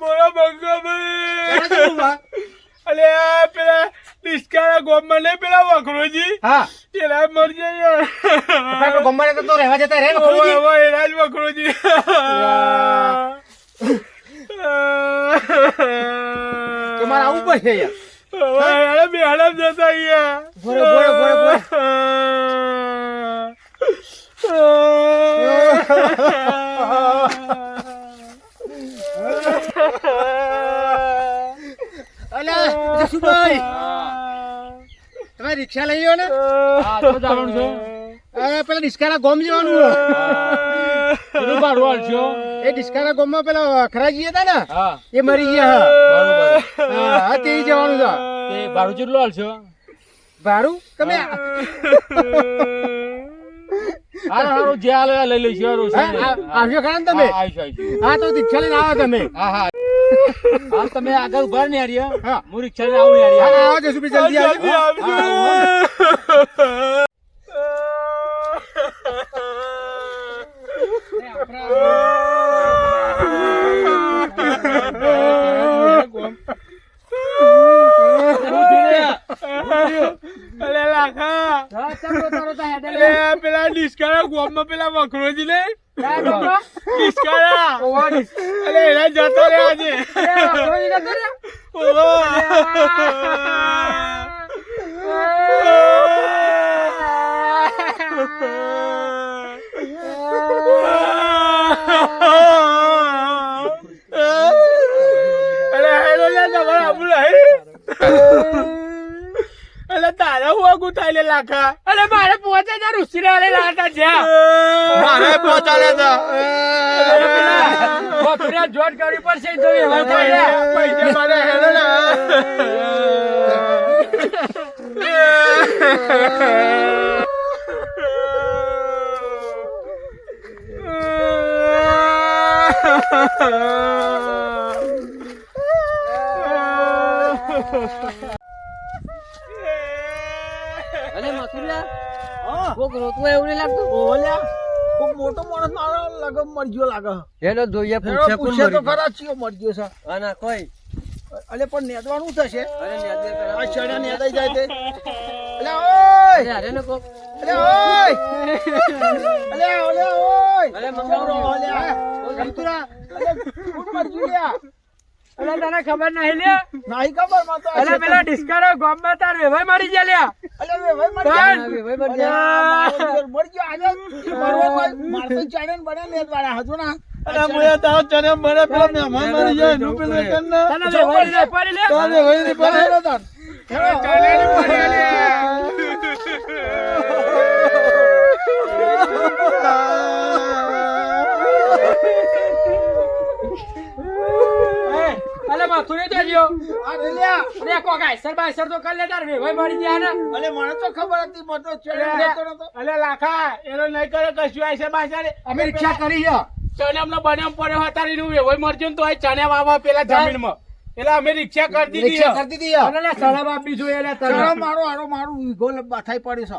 બોલો જવું અલે પેલા ડિસ્કાના ગોમમાં ને પેલા વખરોજી હા પેલા મરી જાય ગમવાને તો રહેવા જતા ઓવે, ખરું ઓવે, એના જ વખરોજી તમારે આવવું પડશે યાર બેહાડા જતા અહીંયા બોલો, બોલો. અલ્યા જસુભાઈ તમે રિક્ષા લઈ લો ને. હા તો જવાનું છે. અરે પેલા ડિસ્કાના ગોમ જવાનું. કેટલું ભાડું આલશો. એ ડિસ્કાના ગોમમાં પેલા અખરાજી હતા ને એ મરી ગયા હા. હા, તે જવાનું છે. તે ભાડું કેટલું હાલશો ભાડું? તમે હારું હારું જે હાલે એ લઈ લઈશું હારું છે. હા, આ- આવશો ખરા ને તમે હા, આવીશું, આવીશું. હા તો રિક્ષા લઈને આવો તમે હા હા હા તમે આગળ ઊભા ને યાર હા. હું રિક્ષા લઈને આવું યાર હા આવો જસુભાઈ જલ્દી જલ્દી આવજો આવજો. અલે લાખા અલે પેલા ડિસ્કાના ગોમમાં પેલા વખરોજી ને ડિસ્કાના અલે એના જતો રે આજે અલે હેલો લે તમારે આવું નહીં અલે તારે હું આગું થાય લે લાખા? અરે મારે પહોંચે છે રુસી અલે લાખા જ્યાં. મારે પહોંચાડ્યા બકરા જોડ કરવી પડશે તો પૈસા મારે હેલો ને અરે મથુરિયા કોક રોતું હોય એવું નહીં લાગતું ઓલ્યા કોક મોટો માણસ મારો લગમ મરજો લાગે હેલો જોઈએ પૂછે પૂછે તો ખરા ચિયો મરજો છે હા કોઈ અલે પણ નેદવાનું થશે અરે નેદે આ ચણ્યા નેદાઈ જાય તે અલે ઓય અરે અરે ને કોક અલે ઓય અલે ઓલે ઓય અલે મંગાવજો. અલે ગમતુરા અલે મરજો લ્યા અલે તને ખબર નહીં લે નાહી ખબરમાં તો અલે પેલા ડિસ્કાનો ગોમમાં તાર વેવાય મારી જા લ્યા અલે વેવાય મારી જા વેવાય મારી જા બન ગયો ગયા. મારો મરજો આજે મરવા કોઈ મારતો ચણે ને બને નેદવાના હજુ ના અલે મુએ તાવ ચને મને પેલા મહેમાન મરી જાય નું પેલું કરના તને વેવાય રે પડી લે તને વેવાય રે પડી લે તાર હેડો ચને ની પડી લે આ રે લ્યા અરે કોક આઈસર તો કર તાર વેવાઈ મારી ગયા ને. અલે મને તો ખબર હતી ચણે અલે લાખા એનો કરે કશું અમે રિક્ષા કરી છે. ચને અમને બને પડ્યો હતા એનું વેવાઈ મરજો તો આ ચને વાવા પેલા જમીનમાં. એટલે અમે રિક્ષા કરી દીધી રિક્ષા કરી દીધી અને લે આપી જોઈએ લે તને. મારો વીઘો બાથાઈ પડે છે?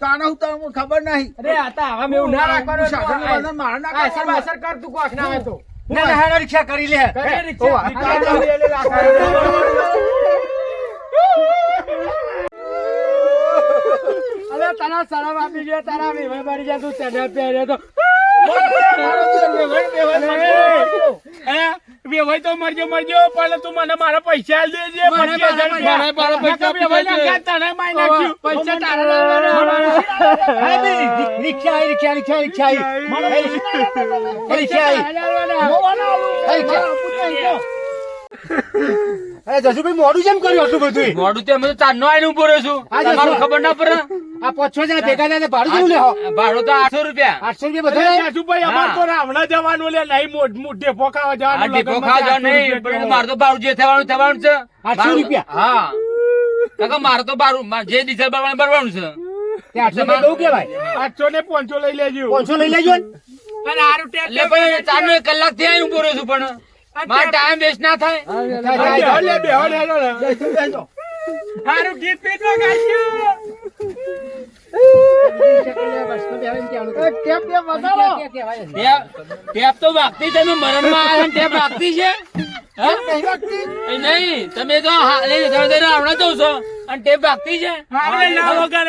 કાનો હું તમને ખબર નહીં. અરે આ તો હવે મેં ના રાખવાનું સાધન વાધન ના આ આઈસર કરવાનું. બાઈસર કર તું કોક ના તો. ના ના હેડો રિક્ષા કરી લે. કરે રિક્ષા. કરી લે, અરે તને શરમ આપી ગયા તારા વેવાઈ મરી ગયા તું ચને પહેર્યો તો. વેવાઈ તો મરજો મરજો પણ તું મને મારા પૈસા દેજે રિક્ષા રિક્ષા રિક્ષા રિક્ષા આવી રિક્ષા આલુ. એ અરે જસુભાઈ મોડું કેમ કર્યું હતું બધું મોડું તો અમે તો ચારનો આવીને ઊભો રહ્યો છું. તમારું ખબર ના પડે? આ પાંચ છ જણા ભેગા થાય ભાડું કેવું લે ભાડું તો આઠસો રૂપિયા. આઠસો રૂપિયા બધા જસુભાઈ અમાર તો રામણા જવાનું લે નહીં મોઢ મોઢે ફોકાવા જવાનું લગનમાં ખાવા નહીં મારે તો ભાડું જે થવાનું થવાનું છે. આઠસો રૂપિયા? હા. કાકા મારે તો બારું મારે જે ડીઝલ ભરવાનું ભરવાનું છે. આઠસો ને બહુ કેવાય આઠસો ને પાંચસો લઈ લેજો. પાંચસો લઈ લેજો ને. અને એટલે ભાઈ ચારનો એક કલાકથી અહીં ઊભો રહ્યો છું પણ. મારો ટાઈમ વેસ્ટ ના થાય. હારું બે પેટલો ગાઈશું ટેપ ગીત વધારો. ટેપ ટેપ તો વાગતી તમે મરણમાં આવ્યા ટેપ વાગતી છે? નહીં તમે તો હાલે આવડા જવ છો અને ટેપ વાગતી છે? વગર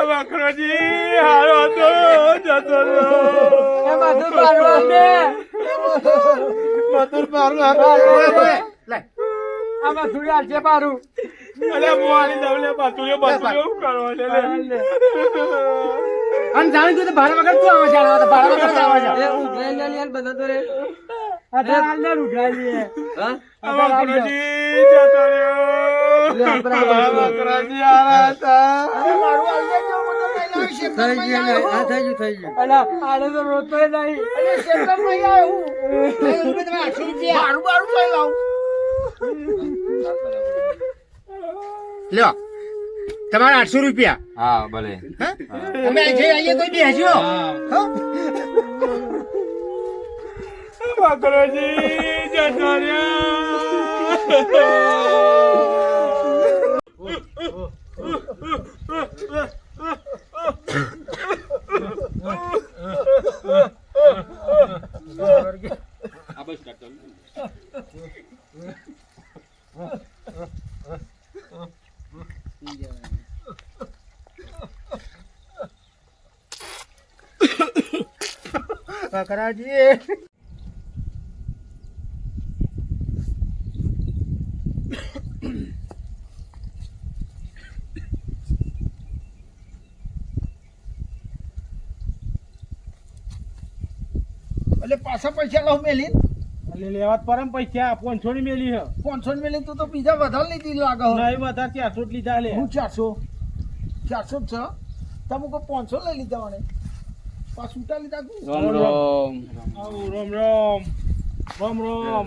લે મારો તમારા- આવો તો એ જ નહીં પડતી બકરોજી હારો હતો જતો રહ્યો મધુર સુર્યા છે મારું અલે મોવાની દવલે બાતુલ્યો શું કરો છે લે. અને જાણી તો ભાડા વગર તું આવે છે આના તો ભાડા વગર આવે છે એ ઉઘરાઈ લે યાર બધા તો રે. અત્યારે અંદર ઉઠાવીએ આ બકરોજી જતો રહ્યો. બકરોજી હારા હતા. થઈ ગયું આ થઈ ગયું થઈ ગયું. અલા આને તો રોતોય નહીં. લ્યો તમારા આઠસો રૂપિયા. હા ભલે. અહીં જઈ આવીએ કોઈ બેસજો હો? બકરોજી જતો એટલે પાછા પૈસા લઉં મેલીન? એટલે લેવા પરમ પૈસા. પાંચસો ની મેલી હે પાંચસો ની મેલી તું તો બીજા વધારે લીધી લાગે. નહીં વધારે ચારસો જ લીધા લે. હું ચારસો? ચારસો જ છે? તમે કોઈ પાંચસો લઈ લીધા મને પાછું ઉઠા લીધા? રોમ રોમ. આવો રોમ રોમ. રોમ રોમ.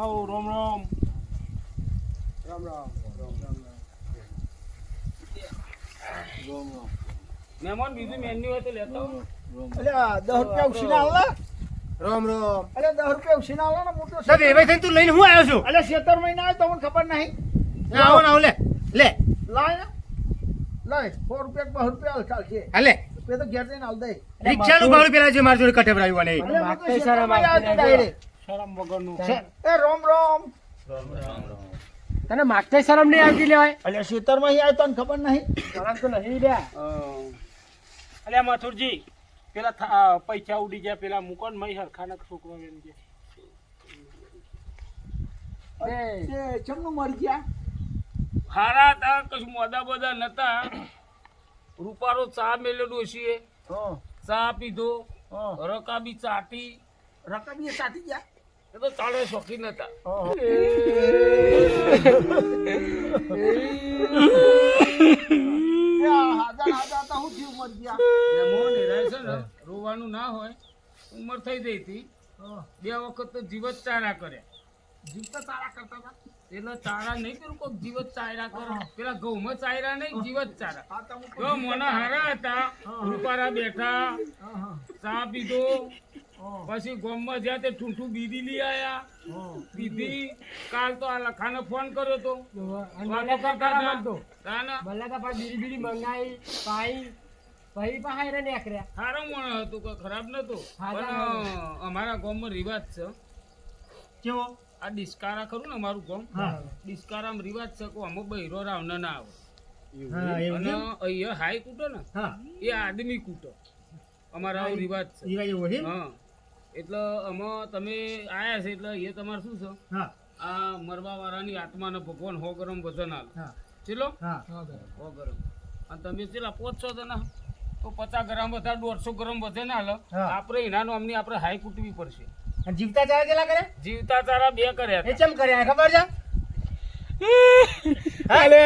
આવો રોમ રોમ. મહેમાન બીજું મેન્યુ હોય તો લેતા. એટલે દસ રૂપિયા ઉછીને આવો ને. રોમ રામ. અરે દસ રૂપિયા ઉછીના આવો ને મોટો સાહેબ એવા થઈને તું લઈને હું આવ્યો છું? એટલે સેતર મહિના આવે તમને ખબર નહીં? ના, આવો ના લે લે. લાય ને. લાય સો રૂપિયા બસો રૂપિયા હાલ ચાલશે. હા લે. તો ઘેર જઈને હાલ દે. ભાડું પેલા છે મારી જોડે કઠેવરાયું અને એટલે હું તો સેતરમાં જ આવ્યો direct. શરમ એ રોમ રોમ. તને માગતા શરમ નહીં આવતી લેવાય? એટલે સેતરમાં આવ્યો તને ખબર નહીં? શરમ તો નહીં અલ્યા મથુરજી પેલા પૈસા ઉડી ગયા પેલા મૂકો ને મય હરખાના છોકરો એમ કે. ચમનું મરી ગયા? હારા હતા કશું મોદા બોદા નતા. રૂપારો ચા ડોશીએ હા. ચા પીધો. રકાબી ચાટી. રકમ ચાટી ગયા? એ તો ચાલે શોખીન હતા. હાજર હાજર તો હું થયું મરી ગયા. એમાં નિરાય છે ને રોવાનું ના હોય ઉંમર થઈ ગઈ હતી. બે વખત તો જીવત ચારા કર્યા જીવ તો સારા કરતા હતા. એટલે ચારા નહીં કર્યું કોક જીવત ચાયરા કરો. પેલા ઘઉંમાં ચાયરા નહીં જીવત ચારા. જો મોના હારા હતા રૂપારા બેઠા ચા પીધો પછી ગોમમાં જ્યાં તે ઠૂંઠું દીદી લઈ આયા. દીદી કાલ તો આ લખાને ફોન કર્યો તો. વાતો કરતા હતા. તાના બલ્લા પર બીડી બીડી મંગાઈ પાઈ ભાઈ પાસે રે નેકર્યા સારો મણ હતો કે ખરાબ નતો પણ અમારા ગામમાં રિવાજ છે. કેવો? આ ડિસ્કારા ખરું ને અમારું ગામ? ડિસ્કારામાં રિવાજ છે કે અમુક બૈરો રાવના ના આવે. અને અહીંયા હાઈ કૂટો ને એ આદમી કૂટો. અમારા રિવાજ છે. છે? હા. એટલે આમાં તમે આયા છે એટલે એ તમારે શું છે? આ મરવા વાળાની આત્માને ભગવાન હો ગરમ વજન હાલ હા. હો. ગરમ. અને તમે ચેલા પોચસો જણા? તો પચાસ ગ્રામ બધા દોઢસો ગ્રામ વજન હાલ હા. આપણે એનાનું અમને આપણે હાઈ કૂટવી પડશે. જીવતા ચારા કેટલા કરે? જીવતા ચારા બે કર્યા એ ચમ કર્યા? ખબર છે? અલે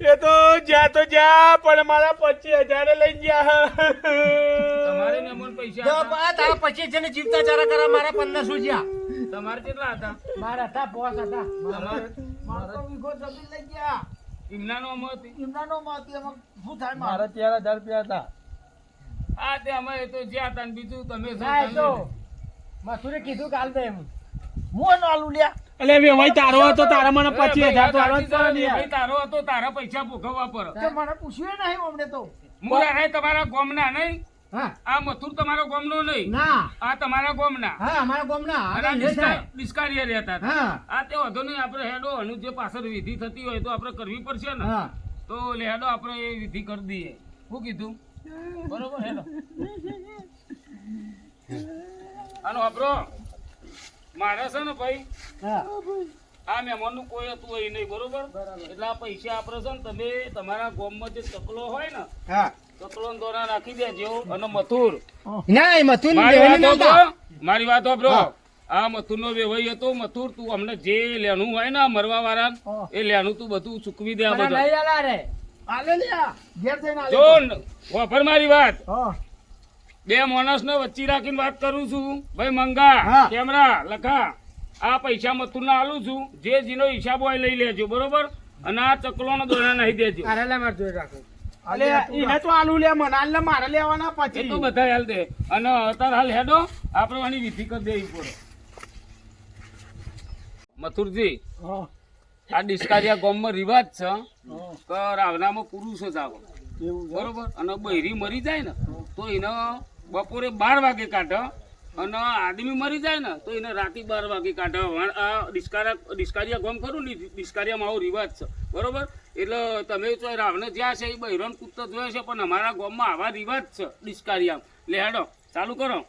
એ તો જા તો જા પણ મારા પચીસ હજાર લઈ ગયા. તમારે નમન પૈસા તો તારા પચીસ જણ જીવતા ચારા કરા મારા પંદરસો જ્યાં. તમારે કેટલા હતા? મારા હતા પોસ હતા. તમારે? મારે તો વીઘો જમીન લઈ ગયા. માંથી શું થાય મારે? તેર હજાર રૂપિયા હતા. આ તે અમે તો જ્યાં હતા બીજું તમે તો મસૂરે કીધું કાલ દે એમ. હું આલુ લ્યા? એટલે વેવાઈ તારો હતો તારા મને એ તો આ આલવા જ પડે ભાઈ તારો હતો તારા પૈસા ભોગવવા પર. તો મને પૂછ્યું નહીં અમને તો. હું રાહે તમારા ગોમના નહીં? હા. આ મથુર તમારા ગોમનો નહીં? ના. આ તમારા ગોમના? હા અમારા ગામના. આ આ એ થાય. ડિસ્કા- ડિસ્કારિયા રહેતા હા. આ તે વાંધો નહીં આપણે હેડો અનુ જે પાછળ વિધિ થતી હોય તો આપણે કરવી પડશે ને. હા. તો લે હેડો આપણે એ વિધિ કરી દઈએ. શું કીધું? બરોબર હેડો. આનો વાપરો. મારે છે ને ભાઈ? આ આ મહેમાનનું કોઈ હતું એ નહીં બરોબર? એટલે આ પૈસા આપડે છે ને તમે તમારા ગામમાં જે ચકલો હોય ને હા. ચકલો દોરા નાખી દેજો અને મથુર. ના મથુર મારી વાત વાપરો આ મથુર નો વેવાઈ હતો મથુર તું અમને જે લેણું હોય ને મરવા વાળા એ લેણું તું બધું ચૂકવી દે આ બધું. જો વફર મારી વાત. હા બે માણસ ને વચ્ચે રાખીને વાત કરું છું. ભાઈ મંગા. કેમેરા લખા. આ પૈસા મથુર ના આલું છું. જે જીનો હિસાબ હોય લઈ લેજો બરોબર? અને આ ચકલો નો દોરા નહીં દેજો. આરેલા માર જોઈ રાખો. આલે એને તો આલુ લે મને આલે મારે લેવાના પછી. તો બધા હાલ દે. અને અત્યારે હાલ હેડો આપણે આની વિધિ કરી દેવી પડે. મથુરજી આ ડિસ્કારિયા ગામમાં રિવાજ છે કે રાવણામાં પુરુષો જ આવે. બરોબર? અને બૈરી મરી જાય ને તો એને બપોરે બાર વાગે કાઢો અને આદમી મરી જાય ને તો એને રાતે બાર વાગે કાઢો. આ ડિસ્કારિયા ડિસ્કારિયા ગામ ખરું ને ડિસ્કારિયામાં આવો રિવાજ છે. બરોબર? એટલે તમે તો રાવણે જ્યાં છે એ બહેરણ કૂદતો જોયો છે પણ અમારા ગામમાં આવા રિવાજ છે ડિસ્કારિયા લે હેડો ચાલુ કરો.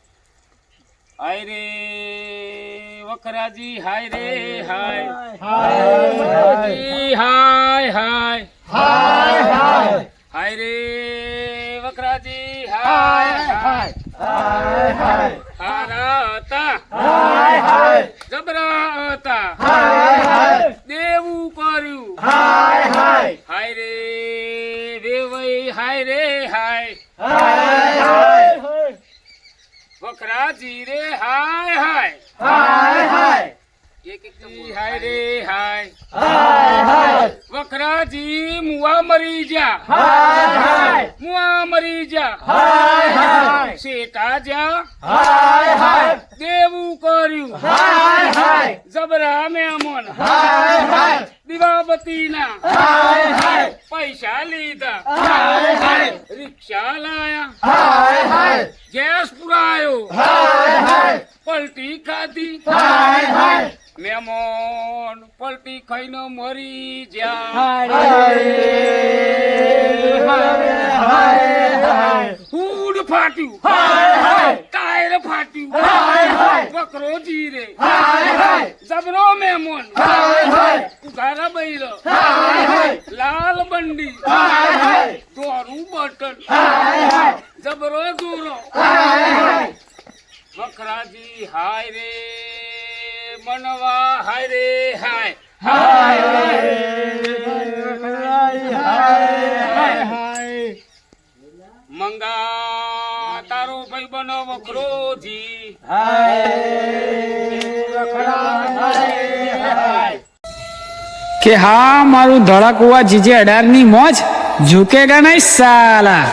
હાય રે વખરાજી હાય રે હાય. હાય હાય હાય રે વખરાજી હાય હાય હારા હતા જબરા હતા દેવું કર્યું હાય રે વેવઈ હાય રે હાય વખરાજી રે હાય હાય એક એક જી હાય રે હાય વખરાજી મુવા મરી જા મુવા મરી જા શેતા જા દેવું કર્યું જબરા મેમન દીવાબતી ના પૈસા લીધા રિક્ષા લાયા ગેસ પુરાયો પલટી ખાધી પલટી ખાઈને મરી જ્યાં. ફૂડ ફાટ્યું. ટાયર ફાટ્યું. બકરો જીરે. જબરો મેમોન. ઉઘારા બૈરો. લાલ બંડી. દોરું બટન. જબરો દોરો. વખરાજી હાય રે. મનવા હાય રે હાય. મંગા તારો ભાઈ બનો વખરોજી કે હા, મારું ધડાકુવા જીજે અઢારની મોજ ઝુકેગા નહીં સાલા.